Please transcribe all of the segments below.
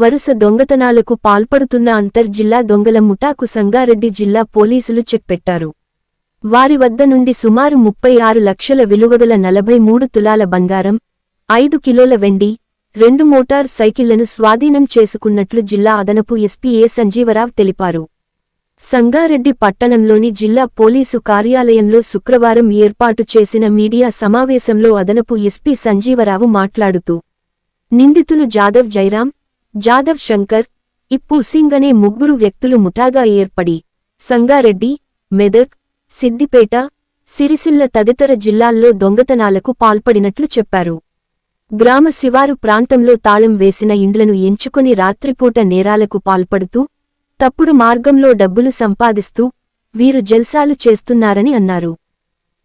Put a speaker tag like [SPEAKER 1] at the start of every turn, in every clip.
[SPEAKER 1] వరుస దొంగతనాలకు పాల్పడుతున్న అంతర్జిల్లా దొంగల ముఠాకు సంగారెడ్డి జిల్లా పోలీసులు చెక్పెట్టారు వారి వద్ద నుండి సుమారు ముప్పై ఆరు లక్షల విలువగల నలభై మూడు తులాల బంగారం ఐదు కిలోల వెండి రెండు మోటార్ సైకిళ్ళను స్వాధీనం చేసుకున్నట్లు జిల్లా అదనపు ఎస్పీ ఏ సంజీవరావు తెలిపారు. సంగారెడ్డి పట్టణంలోని జిల్లా పోలీసు కార్యాలయంలో శుక్రవారం ఏర్పాటు చేసిన మీడియా సమావేశంలో అదనపు ఎస్పీ సంజీవరావు మాట్లాడుతూ నిందితులు జాదవ్ జైరాం జాదవ్ శంకర్ ఇప్పు సింగ్ అనే ముగ్గురు వ్యక్తులు ముఠాగా ఏర్పడి సంగారెడ్డి మెదక్ సిద్దిపేట సిరిసిల్ల తదితర జిల్లాల్లో దొంగతనాలకు పాల్పడినట్లు చెప్పారు. గ్రామ శివారు ప్రాంతంలో తాళం వేసిన ఇండ్లను ఎంచుకుని రాత్రిపూట నేరాలకు పాల్పడుతూ తప్పుడు మార్గంలో డబ్బులు సంపాదిస్తూ వీరు జల్సాలు చేస్తున్నారని అన్నారు.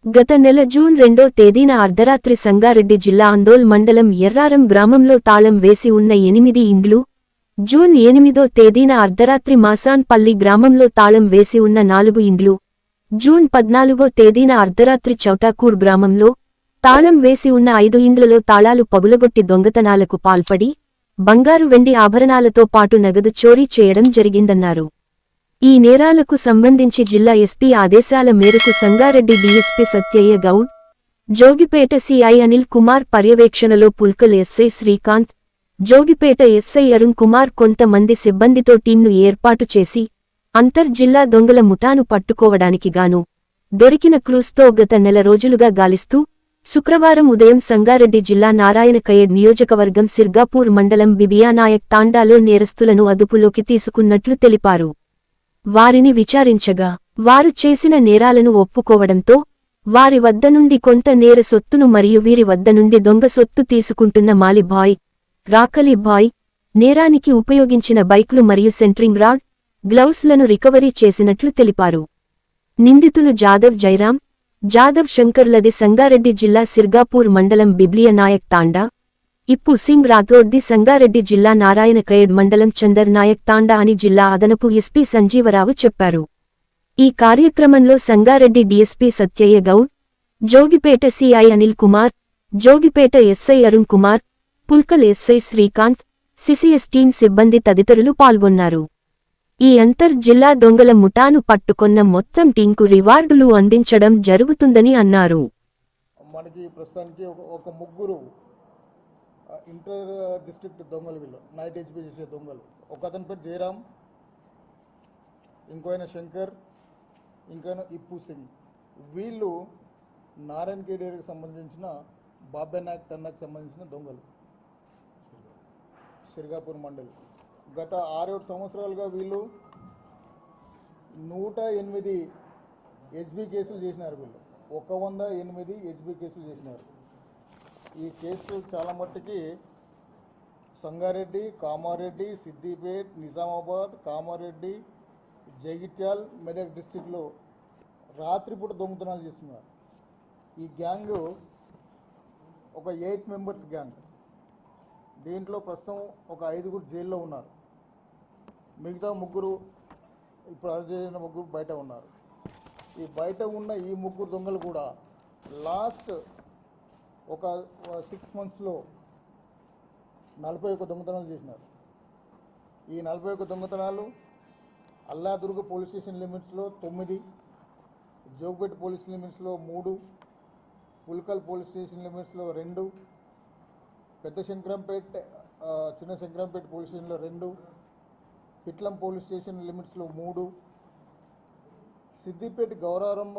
[SPEAKER 1] గత నెల జూన్ రెండో తేదీన అర్ధరాత్రి సంగారెడ్డి జిల్లా అందోల్ మండలం ఎర్రారం గ్రామంలో తాళం వేసి ఉన్న ఎనిమిది ఇండ్లు జూన్ ఎనిమిదో తేదీన అర్ధరాత్రి మాసాన్పల్లి గ్రామంలో తాళం వేసి ఉన్న నాలుగు ఇండ్లు జూన్ పద్నాలుగో తేదీన అర్ధరాత్రి చౌటాకూర్ గ్రామంలో తాళం వేసి ఉన్న ఐదు ఇండ్లలో తాళాలు పగులగొట్టి దొంగతనాలకు పాల్పడి బంగారు వెండి ఆభరణాలతో పాటు నగదు చోరీ చేయడం జరిగిందన్నారు. ఈ నేరాలకు సంబంధించి జిల్లా ఎస్పీ ఆదేశాల మేరకు సంగారెడ్డి డీఎస్పీ సత్యయ్య గౌడ్ జోగిపేట సిఐ అనిల్ కుమార్ పర్యవేక్షణలో పుల్కల్ ఎస్ఐ శ్రీకాంత్ జోగిపేట ఎస్ఐ అరుణ్ కుమార్ కొంతమంది సిబ్బందితో టీంను ఏర్పాటు చేసి అంతర్జిల్లా దొంగల ముఠాను పట్టుకోవడానికి గాను దొరికిన క్లూస్తో గత నెల రోజులుగా గాలిస్తూ శుక్రవారం ఉదయం సంగారెడ్డి జిల్లా నారాయణఖయేడ్ నియోజకవర్గం సిర్గాపూర్ మండలం బిబియానాయక్ తాండాలో నేరస్తులను అదుపులోకి తీసుకున్నట్లు తెలిపారు. వారిని విచారించగా వారు చేసిన నేరాలను ఒప్పుకోవడంతో వారి వద్ద నుండి కొంత నేర సొత్తును మరియు వీరి వద్ద నుండి దొంగ సొత్తు తీసుకుంటున్న మాలిబాయ్ రాకలిబాయ్ నేరానికి ఉపయోగించిన బైక్లు మరియు సెంట్రింగ్ రాడ్ గ్లౌస్లను రికవరీ చేసినట్లు తెలిపారు. నిందితులు జాదవ్ జైరాం జాదవ్ శంకర్లది సంగారెడ్డి జిల్లా సిర్గాపూర్ మండలం బిబ్లియనాయక్ తాండా ఇప్పు సింగ్ రాథోడ్ది సంగారెడ్డి జిల్లా నారాయణఖేడ్ మండలం చందర్ నాయక్ తాండా అని జిల్లా అదనపు ఎస్పీ సంజీవరావు చెప్పారు. ఈ కార్యక్రమంలో Sangareddy DSP Satyaiah Goud Jogipet CI Anil Kumar Jogipet SI Arun Kumar Pulkal SI Srikanth CCS team సిబ్బంది తదితరులు పాల్గొన్నారు. ఈ అంతర్ జిల్లా దొంగల ముఠాను పట్టుకొన్న మొత్తం టీంకు రివార్డులు అందించడం జరుగుతుందని అన్నారు.
[SPEAKER 2] మనకి ప్రస్తుతానికి ఒక ముగ్గురు ఇంటర్ డిస్ట్రిక్ట్ దొంగలు వీళ్ళు. నైట్ హెచ్పి చేసే దొంగలు. ఒక అతని పేరు జయరామ్ ఇంకో శంకర్ ఇంకో ఇప్పు సింగ్. వీళ్ళు నారాయణ కేడేరికి సంబంధించిన బాబాయ్ నాయక్ తన్నకు సంబంధించిన దొంగలు. సిరిగాపూర్ మండలి. గత ఆరేడు సంవత్సరాలుగా వీళ్ళు నూట ఎనిమిది హెచ్బి కేసులు చేసినారు వీళ్ళు. ఒక వంద ఎనిమిది హెచ్బి కేసులు చేసినారు. ఈ కేసులు చాలా మట్టుకి సంగారెడ్డి కామారెడ్డి సిద్దిపేట్ నిజామాబాద్ కామారెడ్డి జగిత్యాల్ మెదక్ డిస్టిక్లో రాత్రిపూట దొంగతనాలు చేస్తున్నారు. ఈ గ్యాంగ్ ఒక ఎయిట్ మెంబర్స్ గ్యాంగ్. దీంట్లో ప్రస్తుతం ఒక ఐదుగురు జైల్లో ఉన్నారు. మిగతా ముగ్గురు ఇప్పుడు అరెస్ట్ చేసిన ముగ్గురు బయట ఉన్నారు. ఈ బయట ఉన్న ఈ ముగ్గురు దొంగలు కూడా లాస్ట్ ఒక సిక్స్ మంత్స్లో నలభై ఒక్క దొంగతనాలు చేసినారు. ఈ నలభై ఒక్క దొంగతనాలు అల్లాదుర్గ పోలీస్ స్టేషన్ లిమిట్స్లో తొమ్మిది జోగిపేట పోలీస్ లిమిట్స్లో మూడు పుల్కల్ పోలీస్ స్టేషన్ లిమిట్స్లో రెండు పెద్ద శంకరంపేట్ చిన్న శంకరంపేట పోలీస్ స్టేషన్లో రెండు పిట్లం పోలీస్ స్టేషన్ లిమిట్స్లో మూడు సిద్దిపేట గౌరవరం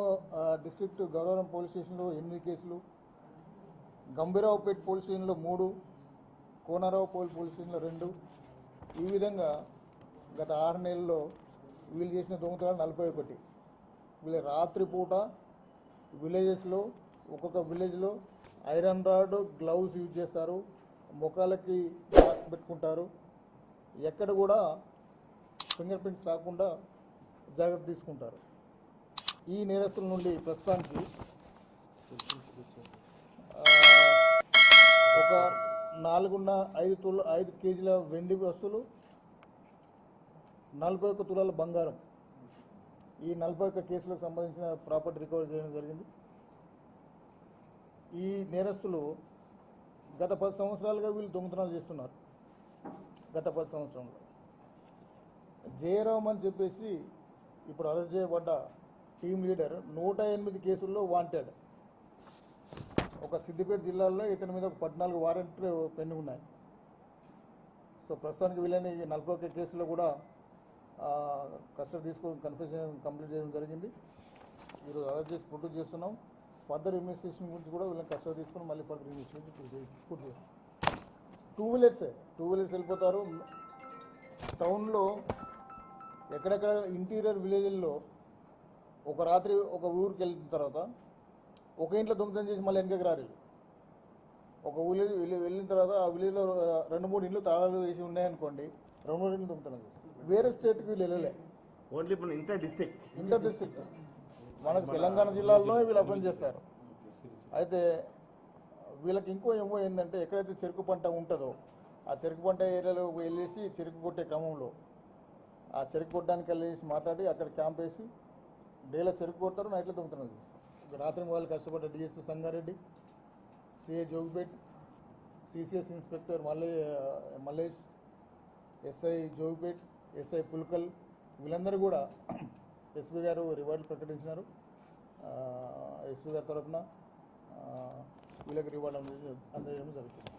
[SPEAKER 2] డిస్ట్రిక్ట్ గౌరవరం పోలీస్ స్టేషన్లో ఎనిమిది కేసులు గంభీరావుపేట పోలీస్ స్టేషన్లో మూడు కోనరావు పోలీస్ పోలీస్ స్టేషన్లో రెండు. ఈ విధంగా గత ఆరు నెలల్లో వీళ్ళు చేసిన దొంగతనాలు నలభై ఒకటి. వీళ్ళ రాత్రిపూట విలేజెస్లో ఒక్కొక్క విలేజ్లో ఐరన్ రాడ్ గ్లౌస్ యూజ్ చేస్తారు. ముఖాలకి మాస్క్ పెట్టుకుంటారు. ఎక్కడ కూడా ఫింగర్ ప్రింట్స్ రాకుండా జాగ్రత్త తీసుకుంటారు. ఈ నేరస్తుల నుండి ప్రస్తుతానికి ఒక నాలుగున్న ఐదు తుల ఐదు కేజీల వెండి వస్తువులు నలభై ఒక్క తులాల బంగారం. ఈ నలభై ఒక్క కేసులకు సంబంధించిన ప్రాపర్టీ రికవరీ చేయడం జరిగింది. ఈ నేరస్తులు గత పది సంవత్సరాలుగా వీళ్ళు దొంగతనాలు చేస్తున్నారు. గత పది సంవత్సరంలో. జయరామ్ అని చెప్పేసి ఇప్పుడు అరెస్ట్ చేయబడ్డ టీం లీడర్ నూట ఎనిమిది కేసుల్లో వాంటెడ్ ఒక సిద్దిపేట జిల్లాలో ఇతని మీద ఒక పద్నాలుగు వారెంట్లు పెండింగ్ ఉన్నాయి. సో ప్రస్తుతానికి వీళ్ళని ఈ నలభై ఒక్క కేసులో కూడా కస్టడీ తీసుకొని కన్ఫ్యూజన్ కంప్లీట్ చేయడం జరిగింది. ఈరోజు అరెస్ట్ చేసి ప్రొడ్యూస్ చేస్తున్నాం. ఫర్దర్ ఇన్వెస్టిగేషన్ గురించి కూడా వీళ్ళని కస్టడీ తీసుకొని మళ్ళీ ఫర్దర్ ఇన్వెస్టిగేషన్ పూర్తి చేస్తాం. టూ వీలర్సే టూ వీలర్స్ వెళ్ళిపోతారు. టౌన్లో ఎక్కడెక్కడ ఇంటీరియర్ విలేజ్ల్లో ఒక రాత్రి ఒక ఊరికి వెళ్ళిన తర్వాత ఒక ఇంట్లో దొంగతనం చేసి మళ్ళీ వెనకకి రారు. ఒక వెళ్ళి- వెళ్ళిన తర్వాత ఆ విలేజ్లో రెండు మూడు ఇండ్లు తాళాలు వేసి ఉన్నాయనుకోండి రెండు మూడు ఇండ్లు దొంగతనం చేస్తారు. వేరే స్టేట్కి వీళ్ళు వెళ్ళలే.
[SPEAKER 3] ఓన్లీ ఇప్పుడు ఇంటర్ డిస్ట్రిక్ట్.
[SPEAKER 2] Inter district. మనకు తెలంగాణ జిల్లాల్లో వీళ్ళు అప్లై చేస్తారు. అయితే వీళ్ళకి ఇంకో ఏమో ఏంటంటే ఎక్కడైతే చెరుకు పంట ఉంటుందో ఆ చెరుకు పంట ఏరియాలో వెళ్ళేసి చెరుకు కొట్టే క్రమంలో ఆ చెరుకు కొట్టడానికి వెళ్ళేసి మాట్లాడి అక్కడ క్యాంప్ వేసి డేలో చెరుకు కొడతారు నైట్లో దొంగతనాలు చేస్తారు. రాత్రి వాళ్ళు కష్టపడ్డ DSP Sangareddy CI Jogipet CCS inspector Malle Mallesh SI Jogipet SI Pulkal వీళ్ళందరూ కూడా ఎస్పీ గారు రివార్డులు ప్రకటించినారు. ఎస్పీ గారి తరఫున వీళ్ళకి రివార్డు అందజేయడం అందజేయడం జరుగుతుంది.